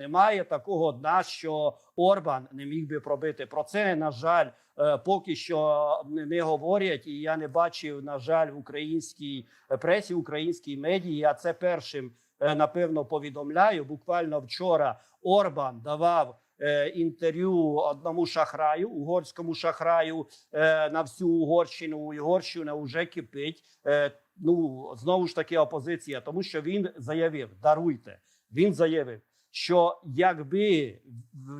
Немає такого дна, що Орбан не міг би пробити. Про це на жаль, е, поки що не говорять, і я не бачив на жаль в українській пресі, українській медії. Я це першим е, напевно повідомляю. Буквально вчора Орбан давав. е, Інтерв'ю одному шахраю, угорському шахраю е, на всю Угорщину. Угорщина вже кипить. Е, Ну знову ж таки опозиція, тому що він заявив: даруйте. Він заявив, що якби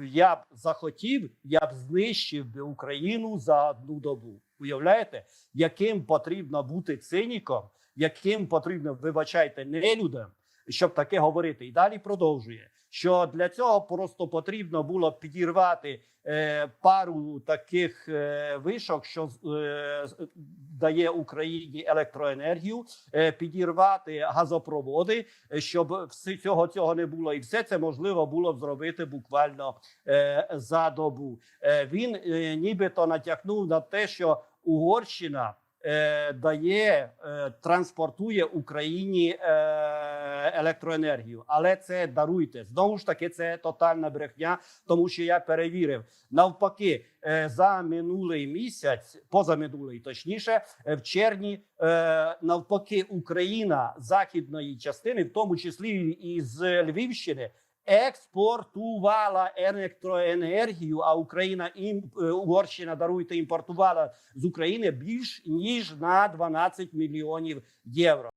я б захотів, я б знищив би Україну за одну добу. Уявляєте, яким потрібно бути циніком, яким потрібно, вибачайте, нелюдям, щоб таке говорити. І далі продовжує. Що для цього просто потрібно було підірвати е, пару таких е, вишок, що е, дає Україні електроенергію, е, підірвати газопроводи, е, щоб цього цього не було, і все це можливо було б зробити буквально е, за добу. Е, він е, нібито натякнув на те, що Угорщина. Е, Дає е, транспортує Україні е, електроенергію, але це даруйте знову ж таки. Це тотальна брехня, тому що я перевірив навпаки за минулий місяць, позаминулий точніше, в червні навпаки Україна західної частини, в тому числі і з Львівщини. Експортувала електроенергію, а Україна е, Угорщина даруйте імпортувала з України більш ніж на 12 мільйонів євро.